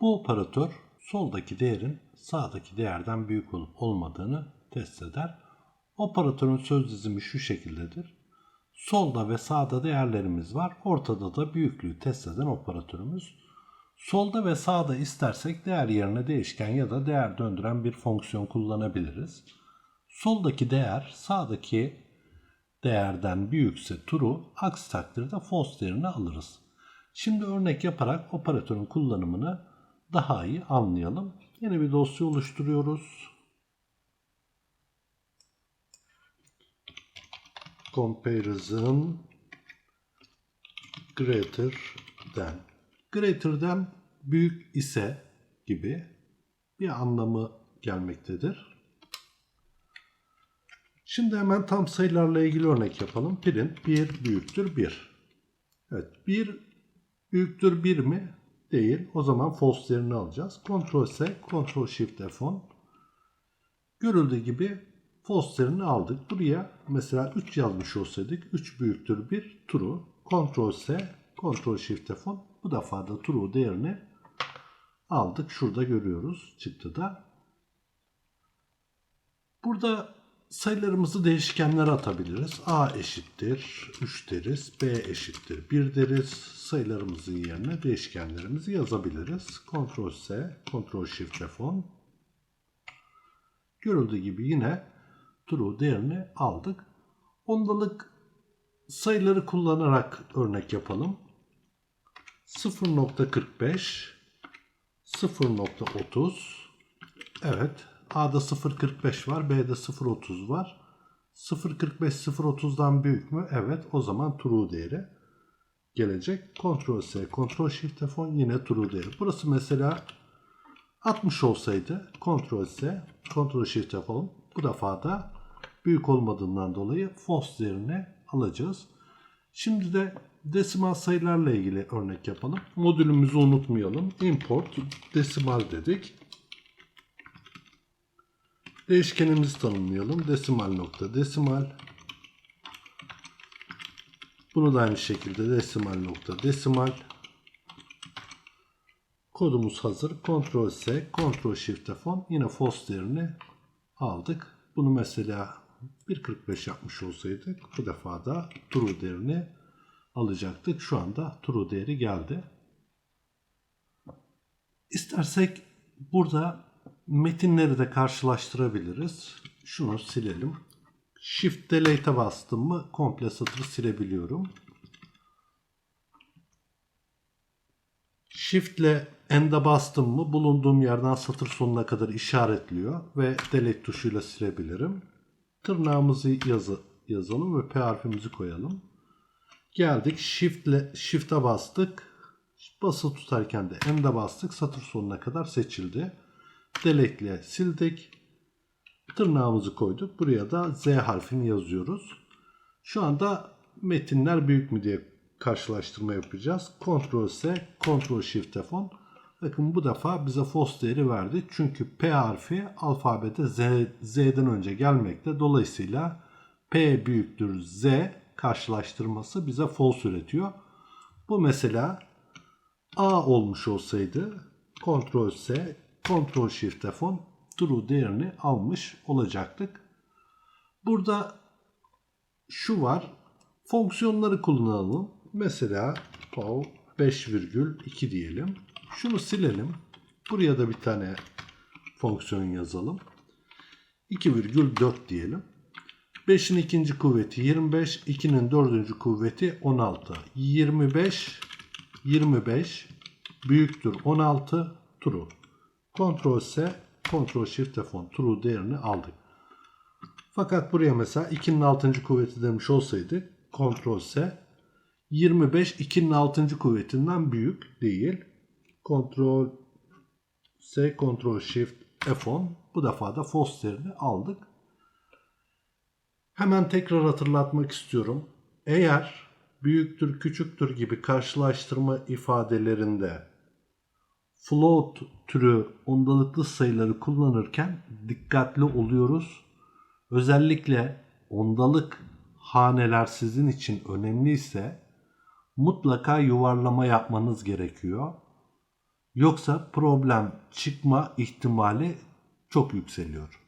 Bu operatör soldaki değerin sağdaki değerden büyük olup olmadığını test eder. Operatörün söz dizimi şu şekildedir. Solda ve sağda değerlerimiz var. Ortada da büyüklüğü test eden operatörümüz. Solda ve sağda istersek değer yerine değişken ya da değer döndüren bir fonksiyon kullanabiliriz. Soldaki değer sağdaki değerden büyükse true, aksi takdirde false değerini alırız. Şimdi örnek yaparak operatörün kullanımını daha iyi anlayalım. Yeni bir dosya oluşturuyoruz. Comparison greater than. Greater than büyük ise gibi bir anlamı gelmektedir. Şimdi hemen tam sayılarla ilgili örnek yapalım. Print 1 büyüktür 1. Evet 1 büyüktür 1 mi? Değil. O zaman false alacağız. Ctrl S, Ctrl Shift F10. Görüldüğü gibi false aldık. Buraya mesela 3 yazmış olsaydık 3 büyüktür 1 true. Ctrl S, Ctrl Shift F10. Bu defa da true değerini aldık. Şurada görüyoruz çıktıda. Burada sayılarımızı değişkenlere atabiliriz. A eşittir 3 deriz. B eşittir 1 deriz. Sayılarımızın yerine değişkenlerimizi yazabiliriz. Ctrl S, Ctrl Shift F10. Görüldüğü gibi yine true değerini aldık. Ondalık sayıları kullanarak örnek yapalım. 0.45 0.30 Evet. A'da 0.45 var. B'de 0.30 var. 0.45 0.30'dan büyük mü? Evet. O zaman true değeri gelecek. Ctrl S, Ctrl Shift F10 yine true değeri. Burası mesela 60 olsaydı Ctrl S, Ctrl Shift F10 bu defa da büyük olmadığından dolayı false değerini alacağız. Şimdi de desimal sayılarla ilgili örnek yapalım. Modülümüzü unutmayalım. Import desimal dedik. Değişkenimizi tanımlayalım. Desimal nokta desimal. Bunu da aynı şekilde desimal nokta desimal. Kodumuz hazır. Ctrl S, Ctrl Shift F10 yine false değerini aldık. Bunu mesela 1.45 yapmış olsaydık bu defa da true değerini alacaktık. Şu anda true değeri geldi. İstersek burada metinleri de karşılaştırabiliriz. Şunu silelim. Shift Delete'e bastım mı komple satırı silebiliyorum. Shift ile End'e bastım mı bulunduğum yerden satır sonuna kadar işaretliyor ve Delete tuşuyla silebilirim. Tırnağımızı yazı, yazalım ve P harfimizi koyalım. Geldik Shift ile Shift'e bastık. Basılı tutarken de End'e bastık. Satır sonuna kadar seçildi. Delete ile sildik. Tırnağımızı koyduk. Buraya da Z harfini yazıyoruz. Şu anda metinler büyük mü diye karşılaştırma yapacağız. Ctrl S, Ctrl Shift F10. Bakın bu defa bize false değeri verdi. Çünkü P harfi alfabede Z, Z'den önce gelmekte. Dolayısıyla P büyüktür Z karşılaştırması bize false üretiyor. Bu mesela A olmuş olsaydı Ctrl S, Ctrl Shift F10 true değerini almış olacaktık. Burada şu var. Fonksiyonları kullanalım. Mesela pow 5,2 diyelim. Şunu silelim. Buraya da bir tane fonksiyon yazalım. 2,4 diyelim. 5'in ikinci kuvveti 25, 2'nin dördüncü kuvveti 16. 25, 25 büyüktür 16 true. Ctrl S, Ctrl Shift F10 true değerini aldık. Fakat buraya mesela 2'nin 6. kuvveti demiş olsaydı Ctrl S 25 2'nin 6. kuvvetinden büyük değil. Ctrl S Ctrl Shift F10 bu defa da false değerini aldık. Hemen tekrar hatırlatmak istiyorum. Eğer büyüktür, küçüktür gibi karşılaştırma ifadelerinde float türü ondalıklı sayıları kullanırken dikkatli oluyoruz. Özellikle ondalık haneler sizin için önemliyse mutlaka yuvarlama yapmanız gerekiyor. Yoksa problem çıkma ihtimali çok yükseliyor.